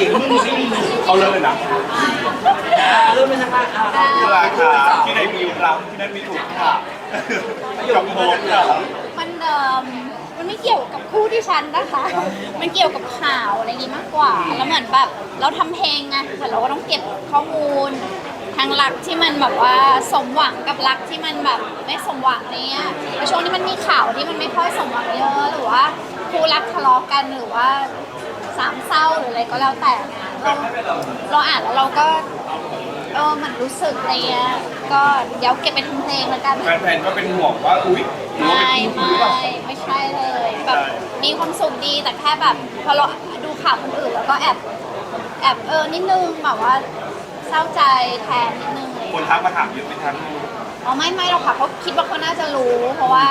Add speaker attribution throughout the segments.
Speaker 1: สียงมึงไม่มี
Speaker 2: เขาเลิกเลยนะ
Speaker 1: เริ่มเป็นนะคะอ่า
Speaker 2: เวลาค่ะที่ไหนมีรักที่นั่นมีถูกค่ะกับโมดค่ะ
Speaker 3: มันเอ่อมันไม่เกี่ยวกับคู่ที่ฉันนะคะ มันเกี่ยวกับข่าวอะไรนี้มากกว่า แล้วเหมือนแบบเราทำเพลงไงเหมือนเราก็ต้องเก็บข้อมูลทางรักที่มันแบบว่าสมหวังกับรักที่มันแบบไม่สมหวังเนี้ยแต่ช่วงนี้มันมีข่าวที่มันไม่ค่อยสมหวังเยอะหรือว่าคู่รักทะเลาะกันหรือว่า สามเศร้าหรืออะไรก็แล้วแต่เราเราอ่านแล้วเราก็เออมันรู้สึกอะไรเงี้ยก็เดี๋ยวเก็บไปทำเพลงแล้วกัน
Speaker 2: แฟนๆก็เป็นห่วงว่า อุ๊ยหรือว่า
Speaker 3: ไม่
Speaker 2: เป็น
Speaker 3: ไม่
Speaker 2: คู่หรือเปล่า
Speaker 3: ไม่ใช่เลยแบบ
Speaker 2: ใช่
Speaker 3: มีความสุขดีแต่แค่แบบพอเราดูข่าวคนอื่นแล้วก็แอบแอบเออนิดนึงแบบว่าเศร้าใจแทนนิดนึงเลย
Speaker 2: คนทักมาถามเยอะไหมทัน
Speaker 3: อ๋อไม่ไม่หรอกค่ะเขาคิดว่าเขาน่าจะรู้ เพราะว่า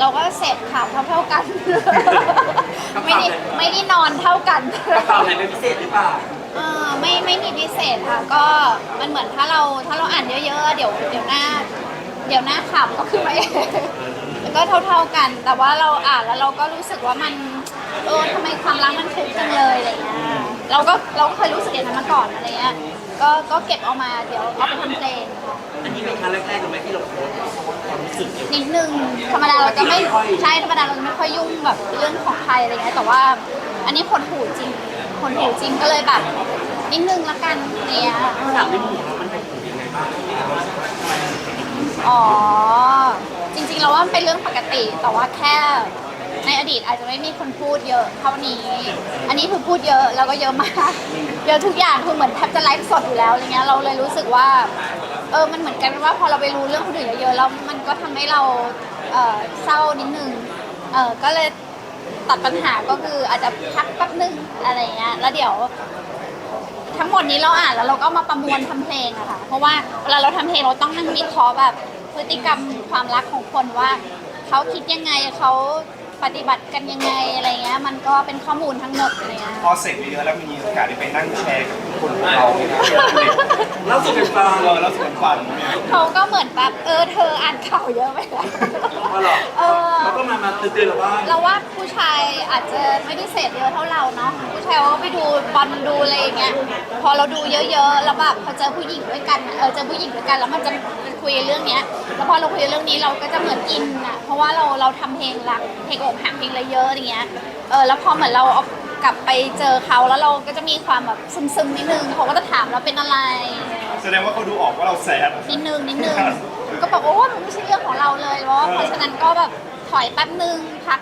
Speaker 3: เราก็เสพข่าวเท่าเท่าๆกัน ไม่ได้ไม่ได้นอนเท่ากัน
Speaker 1: กระเป๋าไหนเป็นพิเศษหรือเปล่า
Speaker 3: เออไม่ไม่มีพิเศษค่ะ ก็มันเหมือนถ้าเราถ้าเราอ่านเยอะๆ เดี๋ยวเดี๋ยวหน้า เดี๋ยวหน้าข่าวมันก็ขึ้นมาเองแล้วก็เท่าๆกัน แต่ว่าเราอ่านแล้วเราก็รู้สึกว่ามันเออทำไมความรักมันทุกข์จังเลยอะไรเงี้ยเราก็เราก็เคยรู้สึกอย่างนั้นมาก่อนอะไรเงี้ยก็ก็เก็บเอามาเดี๋ยวเอาไปทำเพลง
Speaker 1: อันนี้เป็นครั้งแรกๆหรือไม่ที่เราโพสต์ความรู้สึกเกี่ย
Speaker 3: นิดนึงธรรมดาเราจะไม่ใช่ธรรมดาเราจะไม่ค่อยยุ่งแบบเรื่องของใครอะไรเงี้ยแต่ว่า อันนี้คนหูจริง คนหูจริงก็เลยแบบ นิดนึงละกันเนี่ย
Speaker 1: ถามในมุมของเรามันเป็นผลยังไงบ้าง
Speaker 3: อ๋อจริงๆเราว่ามันเป็นเรื่องปกติ แต่ว่าแค่ในอดีตอาจจะไม่มีคนพูดเยอะเท่านี้ อันนี้คือพูดเยอะแล้วก็เยอะมาก เยอะทุกอย่างคือเหมือนแทบจะไลฟ์สดอยู่แล้วอะไรเงี้ยเราเลยรู้สึกว่า เออมันเหมือนกันว่าพอเราไปรู้เรื่องคนอื่นเยอะๆแล้วมันก็ทำให้เราเออเศร้านิดนึงเออก็เลยตัดปัญหาก็คืออาจจะพักแป๊บนึงอะไรเงี้ยแล้วเดี๋ยว ทั้งหมดนี้เราอ่านแล้วเราก็มาประมวลทำเพลงอะค่ะ เพราะว่าเวลาเราทำเพลงเราต้องนั่งวิเคราะห์แบบพฤติกรรมความรักของคนว่าเขาคิดยังไงเขาปฏิบัติกันยังไงอะไรเงี้ย มันก็เป็นข้อมูลทั้งหมดอะไรเงี้ย
Speaker 2: พอเสร็จเยอะแล้วมีโอกาสได้ไปนั่งแชร์กับ คนของเราไหมครับ
Speaker 1: เล่าสู่กันฟัง
Speaker 2: เออแล้วส่วนฟังเนี่ย
Speaker 3: เขาก็เหมือนแบบเออเธออ่านข่าวเยอะไปแล้ว
Speaker 1: ว่าหรอ
Speaker 3: เออ
Speaker 1: เขาก็มามาเตือนๆเราว่า
Speaker 3: เราว่าผู้ชายอาจจะไม่ได้เสพเยอะเท่าเราเนาะผู้ชายเขาก็ไปดูบอลดูอะไรอย่างเงี้ยพอเราดูเยอะๆแล้วแบบพอเจอผู้หญิงด้วยกันอะเออเจอผู้หญิงด้วยกันแล้วมันจะคุยเรื่องเนี้ยแล้วพอเราคุยเรื่องนี้เราก็จะเหมือนอินอะเพราะว่าเราเราทำเพลงรักเพลงอกหักเพลงอะไรเยอะอย่างเงี้ยเออแล้วพอเหมือนเราเอา กลับไปเจอเขาแล้วเราก็จะมีความแบบซึมๆนิดนึงเขาก็จะถามเราเป็นอะไร
Speaker 2: แสดงว่าเขาดูออกว่าเราแสบ
Speaker 3: นิดนึงนิดนึง ก็บอกโอ้มันไม่ใช่เรื่องของเราเลยเพราะว่าเพราะฉะนั้นก็แบบถอยแป๊บนึงพัก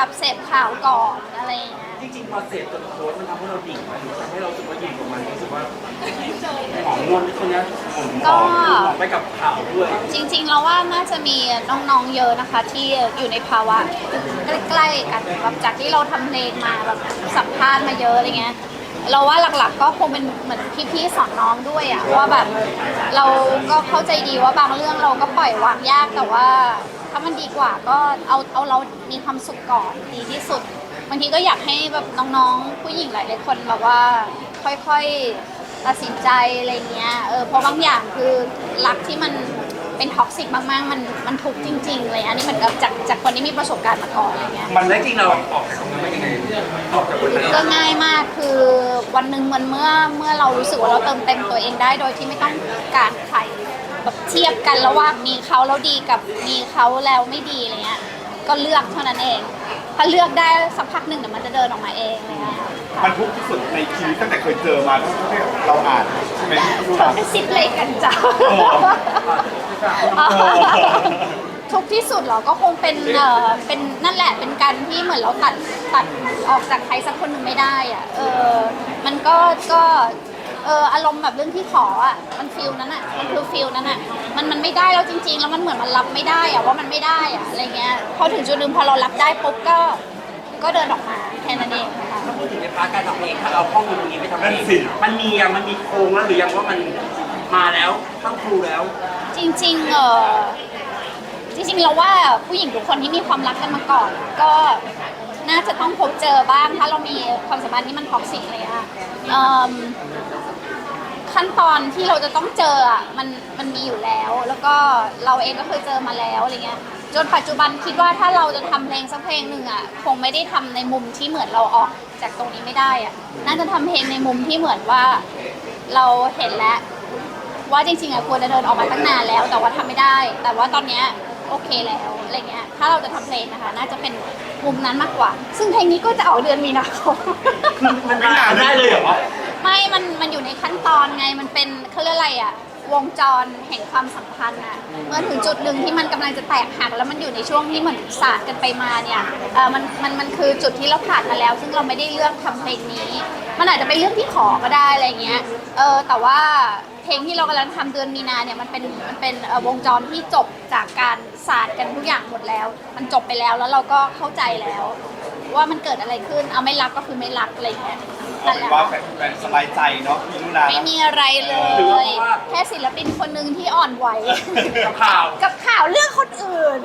Speaker 3: แบบเสพข่าวก่อนอะไรอย่างเงี้ย
Speaker 1: จริงๆพอเสร็จจนโพสต์มันทำให้เราดิ่งไหมหรือทำให้เรารู้สึกว่าดิ่งกับมันรู้สึกว่าหอมนวลคนเนี้ยหอม
Speaker 3: ก็
Speaker 1: หอมไปกับข่าวด้วย
Speaker 3: จริงๆ เราว่าน่าจะมีน้องๆ เยอะนะคะ ที่อยู่ในภาวะใกล้ๆกันแบบจากที่เราทำเพลงมาแบบสัมภาษณ์มาเยอะอะไรเงี้ยเราว่าหลักๆ ก็คงเป็นเหมือนพี่ๆสอนน้องด้วยอะว่าแบบเราก็เข้าใจดีว่าบางเรื่องเราก็ปล่อยวางยากแต่ว่า ถ้ามันดีกว่าก็เอาเอาเรามีความสุขก่อนดีที่สุดบางทีก็อยากให้แบบน้องๆ ผู้หญิงหลายๆคนแบบว่าค่อยๆตัดสินใจอะไรเงี้ยเออเพราะบางอย่างคือรักที่มันเป็นท็อกซิกมากๆ มันมันทุกข์จริงๆเลยอันนี้เหมือนกับจากจากคนที่มีประสบการณ์มาก่อนอะไรเงี้ย
Speaker 1: มันได้จริงเราออกจากตรงนั้นได้ยังไงออกจากวันนั้น
Speaker 3: ก็ง่ายมากคือวันหนึ่งมันเมื่อเมื่อเรารู้สึกว่าเราเติมเต็มตัวเองได้โดยที่ไม่ต้องการใคร แบบเทียบกันระหว่างมีเขาแล้วดีกับมีเขาแล้วไม่ดีอะไรเงี้ย ก็เลือกเท่านั้นเอง ถ้าเลือกได้สักพักหนึ่งเดี๋ยวมันจะเดินออกมาเองอะไรเงี้ย
Speaker 2: มันทุกข์ที่สุดในชีวิตตั้งแต่เคยเจอมาตั้งแต่เราอ่านใช่ไหมดู
Speaker 3: เขาจะซิปเลยกันจ้า
Speaker 2: โอ้
Speaker 3: ทุกที่สุดเหรอก็คงเป็นเออเป็นนั่นแหละเป็นการที่เหมือนเราตัดตัดออกจากใครสักคนหนึ่งไม่ได้อะเออมันก็ก็ เอออารมณ์แบบเรื่องที่ขออะมันฟิลนั้นอะมันคือฟิลนั้นอะมันมันไม่ได้แล้วจริง ๆ แล้วมันเหมือนมันรับไม่ได้อะว่ามันไม่ได้อะอะไรเงี้ยพอถึงจุดหนึงพอเรารับได้ปุ๊บก็ ก็เดินออกมาแค่นั้นเองค่ะ
Speaker 1: ถ้าพูดถึงในพาร์ทการทำเพลงถ้าเอาข้อมูลตรงนี้ไปทำเพลงมันมียังมันมีโครงแล้วหรือยังว่ามันมาแล้วตั้งครูแล้ว
Speaker 3: จริงๆเออจริงๆเราว่าผู้หญิงทุกคนที่มีความรักกันมาก่อน ก็น่าจะต้องพบเจอบ้างถ้าเรามีความสัมพันธ์ที่มันท็อกซิกเลยอะเอิ่ม ขั้นตอนที่เราจะต้องเจออะมันมันมีอยู่แล้ว แล้วก็เราเองก็เคยเจอมาแล้วอะไรเงี้ยจนปัจจุบันคิดว่าถ้าเราจะทำเพลงสักเพลงหนึ่งอะคงไม่ได้ทำในมุมที่เหมือนเราออกจากตรงนี้ไม่ได้อะน่าจะทำเพลงในมุมที่เหมือนว่าเราเห็นแล้ว ว่าจริงๆอะควรจะเดินออกมาตั้งนานแล้ว แต่ว่าทำไม่ได้ แต่ว่าตอนเนี้ยโอเคแล้วอะไรเงี้ย ถ้าเราจะทำเพลงนะคะ น่าจะเป็นมุมนั้นมากกว่า ซึ่งเพลงนี้ก็จะออกเดือนมีนาคม
Speaker 1: มันมานได้เลยเหรอ
Speaker 3: ไม่มันมันอยู่ในขั้นตอนไงมันเป็นเขาเรียกอะไรอะวงจรแห่งความสัมพันธ์อะเมื่อถึงจุดหนึ่งที่มันกำลังจะแตกหักแล้วมันอยู่ในช่วงที่เหมือนศาสตร์กันไปมาเนี่ยเออมันมันมันคือจุดที่เราผ่านมาแล้ว ซึ่งเราไม่ได้เลือกทำเพลงนี้ มันอาจจะเป็นเรื่องที่ขอก็ได้อะไรเงี้ยเออแต่ว่าเพลงที่เรากำลังทำเดือนมีนาเนี่ยมันเป็นมันเป็นเอ่อวงจรที่จบจากการศาสตร์กันทุกอย่างหมดแล้ว มันจบไปแล้วแล้วเราก็เข้าใจแล้ว ว่ามันเกิดอะไรขึ้นเอาไม่รักก็คือไม่รักอะไรเงี้ย
Speaker 2: เอา
Speaker 3: นั่น
Speaker 2: เป็
Speaker 3: แห
Speaker 2: น
Speaker 3: ละ
Speaker 2: ว่าแฟนๆสบายใจเนาะพี่นุนา
Speaker 3: ไม่มีอะไรเล
Speaker 1: หรือว่ายเพราะว่า
Speaker 3: แค่ศิลปินคนหนึ่งที่อ่อนไหว
Speaker 1: กับข่าว
Speaker 3: กับข่าวเรื่องคนอื่น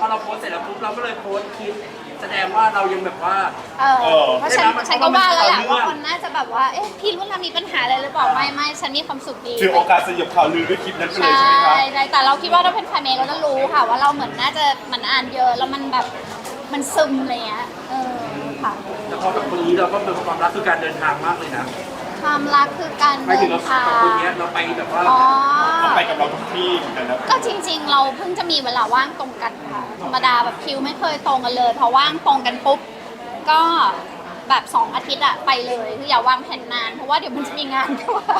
Speaker 1: พอเราโพสต์เสร็จแล้วปุ๊บเราก็เลยโพสต์คลิปแสดงว่าเรายังแบบว่า
Speaker 3: เออเพราะฉัน
Speaker 1: ใช่ไหมมัน
Speaker 3: ฉันก็ว่าแล้วแหละ
Speaker 1: เพราะมัน
Speaker 3: ว่าคนน่าจะแบบว่า เอ๊ะพี่รุ่นเรามีปัญหาอะไรหรือเปล่าไม่ไม่ฉันมีความสุขดี
Speaker 2: ถือโอกาสสยบข่าวลือด้วยคลิปนั้นไปเลย
Speaker 3: ใช่
Speaker 2: ใช่ไหมครับ
Speaker 3: ใช่แต่เราคิดว่าถ้าเป็นแฟนเมย์เราจะรู้ค่ะ ว่าเราเหมือนน่าจะเหมันอ่านเยอะแล้วมันแบบมันซึมอะไรเงี้ยเออ ค่ะ
Speaker 1: แต่พอกับคนนี้เราก็เป็นความรักคือการเดินทางมากเลยนะ
Speaker 3: ความรักคือการ
Speaker 1: ไป
Speaker 3: เดิ
Speaker 1: ถึง
Speaker 3: น
Speaker 1: กับ
Speaker 3: ทาง
Speaker 1: คนเนี้ยเราไปแบบว่า
Speaker 3: อ๋อ
Speaker 2: ต้องไปกับเราทุกที่เหมือนกันนะ
Speaker 3: ก็จริงๆ เราเพิ่งจะมีเวลาว่างตรงกันค่ะ ธรรมดาแบบคิวไม่เคยตรงกันเลย พอว่างตรงกันปุ๊บ ก็ แบบสองอาทิตย์อะไปเลยคืออย่าวางแผนนาน เพราะว่าเดี๋ยวมันจะมีงานเข้ามา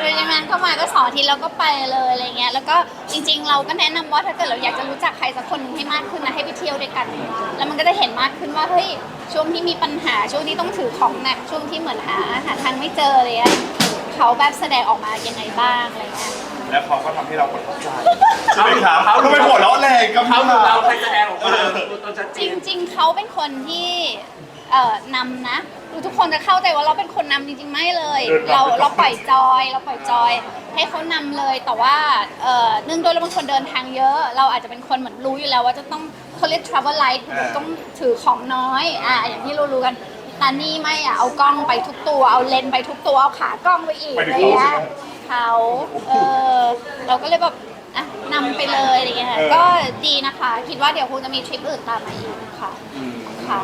Speaker 3: เดี๋ยวมีงานเข้ามาก็สองอาทิตย์เราก็ไปเลยอะไรเงี้ยแล้วก็จริง ๆ เราก็แนะนำว่าถ้าเกิดเราอยากจะรู้จักใครสักคนหนึ่งให้มากขึ้นนะให้ไปเที่ยวด้วยกัน แล้วมันก็จะเห็นมากขึ้นว่าเฮ้ยช่วงที่มีปัญหาช่วงที่ต้องถือของหนักช่วงที่เหมือนหาหาทางไม่เจออะไรเงี้ยเขาแบบแสดงออกมายังไงบ้างอะไรเงี้ย
Speaker 2: แล้วเขาก็ทำให้เราประทับใจใช่ไหมครับเขาทำไมหัวเราะแรงกับ
Speaker 1: เขา
Speaker 2: พี่
Speaker 1: หรือ
Speaker 2: นุนา
Speaker 1: เราใครแสดงออกมาตัวตนชัดเจ
Speaker 3: จ
Speaker 1: น
Speaker 3: ริงๆ เขาเป็นคนที่ เอ่อนำนะคือทุกคนจะเข้าใจว่าเราเป็นคนนำจริงๆไม่เลย เราเราปล่อยจอยเราปล่อยจอย ให้เขานำเลยแต่ว่าเอ่อเนื่องด้วยเราเป็นคนเดินทางเยอะ เราอาจจะเป็นคนเหมือนรู้อยู่แล้วว่าจะต้องเขาเรียก travel light คือต้องถือของน้อยอ่าอย่างที่เรารู้กันตานี่ไม่อะเอากล้องไปทุกตัว เอาเลนส์ไปทุกตัวเอาขากล้องไปอีกอะไรเงี้ยเขาเออเราก็เลยแบบอะนำไปเลยอะไรเงี้ยค่ะก็ดีนะคะ คิดว่าเดี๋ยวคงจะมีทริปอื่นตามมาอีกค่ะ
Speaker 2: อืม
Speaker 3: ค่ะ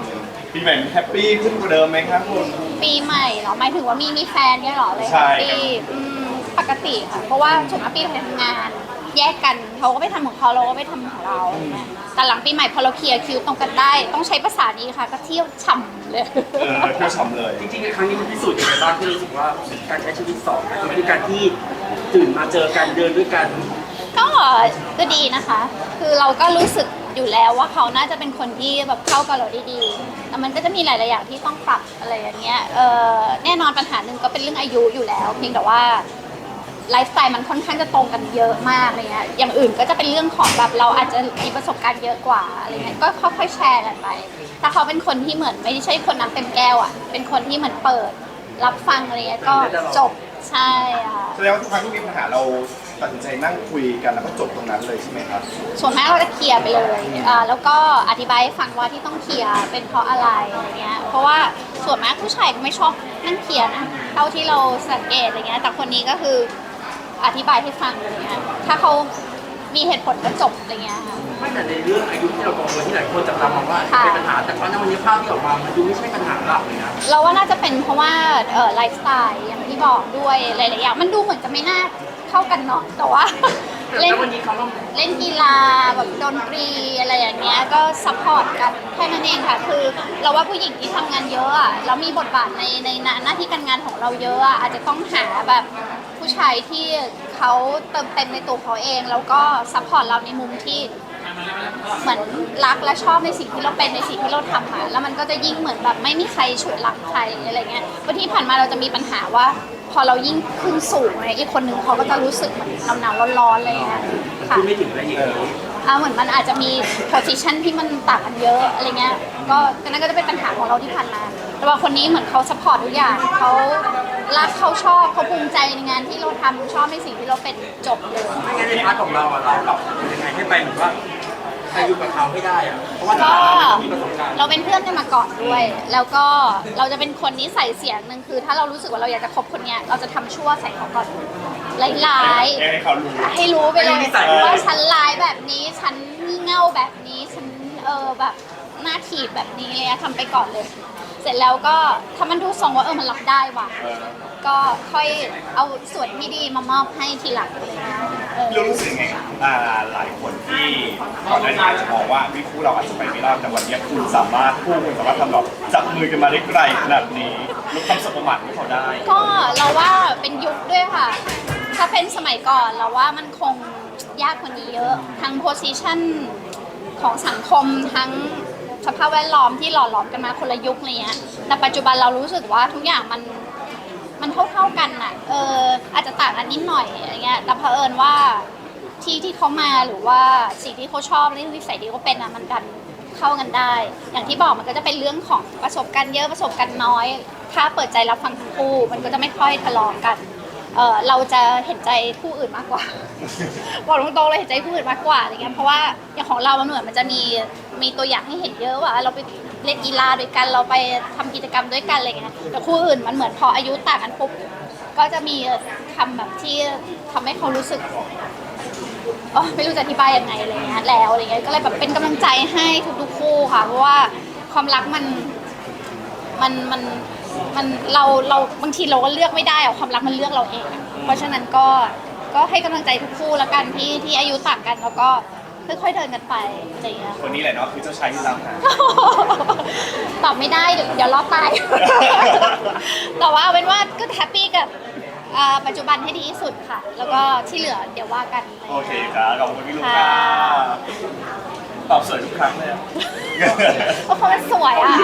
Speaker 2: ปีใหม่แฮปปี้ขึ้นกว่าเดิมไหมครับคุณ
Speaker 3: ปีใหม่เหรอหมายถึงว่ามีมีแฟนเนี่ยเหรอเลย
Speaker 2: ใช่
Speaker 3: ปีอืมปกติค่ะ เพราะว่าช่วงปีเราทำงาน แยกกันเขาก็ไปทำของเขาเราก็ไปทำของเราอะไรเงี้ยแต่หลังปีใหม่พอเราเคลียร์คิวตรงกันได้ ต้องใช้ภาษานี้ค่ะ ก็เที่ยวฉ่ำเลย
Speaker 2: เออเที่ยวฉ่ำเลย
Speaker 1: จริงๆในครั้งนี้มันพิสูจน์ยังไงบ้างที่รู้สึกว่าการใช้ชีวิตสองนะคือการที่ตื่นมาเจอกันเดินด้วยกัน
Speaker 3: ก็ก็ดีนะคะ คือเราก็รู้สึก อยู่แล้วว่าเขาน่าจะเป็นคนที่แบบเข้ากับเราได้ดีแต่มันก็จะมีหลาย ๆ อย่างที่ต้องปรับอะไรอย่างเงี้ยเออแน่นอนปัญหาหนึ่งก็เป็นเรื่องอายุอยู่แล้ว เพียงแต่ว่าไลฟ์สไตล์มันค่อนข้างจะตรงกันเยอะมากอะไรเงี้ย อย่างอื่นก็จะเป็นเรื่องของแบบเราอาจจะมีประสบการณ์เยอะกว่าอะไรเงี้ย ก็ค่อยๆแชร์กันไป ถ้าเขาเป็นคนที่เหมือนไม่ใช่คนน้ำเต็มแก้วอะ เป็นคนที่เหมือนเปิด รับฟังอะไรเงี้ยก็จบ ใช่ค่ะ
Speaker 2: แสดงว่าทุกครั้งที่มีปัญหาเรา ตัดสินใจนั่งคุยกันแล้วก็จบตรงนั้นเลยใช่ไหมครับ
Speaker 3: ส่วนมากเราจะเคลียร์ไปเลยอ่าแล้วก็อธิบายให้ฟังว่าที่ต้องเคลียร์เป็นเพราะอะไรอะไรเงี้ย เพราะว่าส่วนมากผู้ชายก็ไม่ชอบนั่งเคลียร์นะ เท่าที่เราสังเกตอะไรเงี้ย แต่คนนี้ก็คืออธิบายให้ฟังอะไรเงี้ย ถ้าเขา มีเหตุผลก็จบอะไรเงี้ยค่ะ
Speaker 1: ไม่แต่ในเรื่องอายุที่เรากังวลที่หลายคนจับตามองว่า
Speaker 3: ค่ะ
Speaker 1: เป็นปัญหา แต่ว่าในวันนี้ภาพที่ออกมา มันดูไม่ใช่ปัญหาหลักเลยนะ
Speaker 3: เราว่าน่าจะเป็นเพราะว่าเอ่อไลฟ์สไตล์อย่างที่บอกด้วยหลายๆอย่างมันดูเหมือนจะไม่น่าเข้ากันเนาะแต่ว่า เล่น
Speaker 1: แล้ววันนี้เขาต้อง
Speaker 3: เล่นกีฬาแบบดนตรีอะไรอย่างเงี้ยก็ซัพพอร์ตกันแค่นั้นเองค่ะ คือเราว่าผู้หญิงที่ทำงานเยอะอะแล้วมีบทบาทในในหน้าที่การงานของเราเยอะอะอาจจะต้องหาแบบผู้ชายที่ เขาเติมเต็มในตัวเขาเอง แล้วก็ซัพพอร์ตเราในมุมที่เหมือนรักและชอบในสิ่งที่เราเป็นในสิ่งที่เราทำอะแล้วมันก็จะยิ่งเหมือนแบบไม่มีใครฉุดหลังใครอะไรเงี้ยวันที่ผ่านมาเราจะมีปัญหาว่า พอเรายิ่งขึ้นสูงเนี่ยอีกคนหนึ่งเขาก็จะรู้สึกเหมือนหนาวๆร้อนๆอะไรเงี้ยค่ะ
Speaker 1: คือไม่ถึงอะไรอย่างนี้
Speaker 3: อ่าเหมือนมันอาจจะมี position ที่มันต่างกันเยอะอะไรเงี้ย ก็ก็นั่นก็จะเป็นปัญหาของเราที่ผ่านมา แต่ว่าคนนี้เหมือนเขา support ทุกอย่างเขา รักเขาชอบเขาภูมิใจในงานที่เราทำชอบในสิ่งที่เราเป็นจบเลย
Speaker 1: ไม่งั้นในพาร์ทของเราอะเราปรับยังไงให้ไปเหมือนว่าแต่อยู่กับเขาให้ได้อะเพราะว่า
Speaker 3: ก็
Speaker 1: เรามีประสบการณ์
Speaker 3: เราเป็นเพื่อนกันมาก่อนด้วย แล้วก็เราจะเป็นคนนิสัยเสียงหนึ่งคือ ถ้าเรารู้สึกว่าเราอยากจะคบคนเนี้ยเราจะทำชั่วใส่เขาก่อนร้ายๆ
Speaker 2: ให้เขารู้
Speaker 3: ให้รู้ไปเลย
Speaker 1: ให้นิสัย
Speaker 3: ว่าฉันร้ายแบบนี้ ฉันงี่เง่าแบบนี้ ฉันเออแบบหน้าถีบแบบนี้เลยอะทำไปก่อนเลย เสร็จแล้วก็ถ้ามันดูทรงว่าเออมันรับได้ว่ะ
Speaker 2: เออ
Speaker 3: ก็ค่อยเอาส่วนที่ดีมามอบให้ทีหลังอะไรเงี้ยเออ
Speaker 2: เรารู้สึกไงอ่าหลายคนที่ก่อนหน้านี้อาจจะมองว่าวิคู่เราอาจจะไปไม่รอดแต่วันนี้คุณสามารถคู่คุณสามารถทำแบบจับมือกันมาได้ไกลขนาดนี้ลดความสบประมาทให้เขาได้
Speaker 3: ก็เราว่าเป็นยุคด้วยค่ะ ถ้าเป็นสมัยก่อนเราว่ามันคงยากกว่านี้เยอะ ทั้งโพสิชันของสังคมทั้ง สภาพแวดล้อมที่หล่อหลอมกันมาคนละยุคอะไรเงี้ยแต่ปัจจุบันเรารู้สึกว่าทุกอย่างมันมันเท่าเท่าๆกันน่ะ เออ อาจจะต่างกันนิดหน่อยอะไรเงี้ย แต่เผอิญว่าที่ที่เขามาหรือว่าสิ่งที่เขาชอบหรือนิสัยที่เขาเป็นอะมันดันเข้ากันได้ อย่างที่บอกมันก็จะเป็นเรื่องของประสบการณ์เยอะประสบการณ์น้อย ถ้าเปิดใจรับฟังทั้งคู่มันก็จะไม่ค่อยทะเลาะกัน เออเราจะเห็นใจผู้อื่นมากกว่า บอกตรงๆเลยเห็นใจผู้อื่นมากกว่าอะไรเงี้ยเพราะว่าอย่างของเรามันเหมือนมันจะมีมีตัวอย่างให้เห็นเยอะว่าเราไปเล่นกีฬาด้วยกันเราไปทำกิจกรรมด้วยกันอะไรเงี้ยแต่คู่อื่นมันเหมือนพออายุต่างกันปุ๊บก็จะมีคำแบบที่ทำให้เขารู้สึก อ๋อไม่รู้จะอธิบายยังไงอะไรเงี้ยแล้วอะไรเงี้ยก็เลยแบบเป็นกำลังใจให้ทุกๆคู่ค่ะ เพราะว่าความรักมันมันมัน มันเราเราบางทีเราก็เลือกไม่ได้อะความรักมันเลือกเราเองอะเพราะฉะนั้นก็ก็ให้กำลังใจทุกคู่แล้วกันที่ที่อายุต่างกันแล้วก็ค่อยๆเดินกันไปอะไรอย่างเงี้ย
Speaker 2: คนนี้แหละเนาะคือเจ้าชายที่ตามหา
Speaker 3: ตอบไม่ได้เดี๋ยวเดี๋ยวรอตาย แต่ว่าเอาเป็นว่าก็แฮปปี้กับอ่าปัจจุบันให้ดีที่สุดค่ะ แล้วก็ที่เหลือเดี๋ยวว่ากัน
Speaker 2: โอเคครับขอบคุณพี่ลูกค่ะตอบสวยทุกครั้งเลยอะ
Speaker 3: เพราะเขามันสวยอะ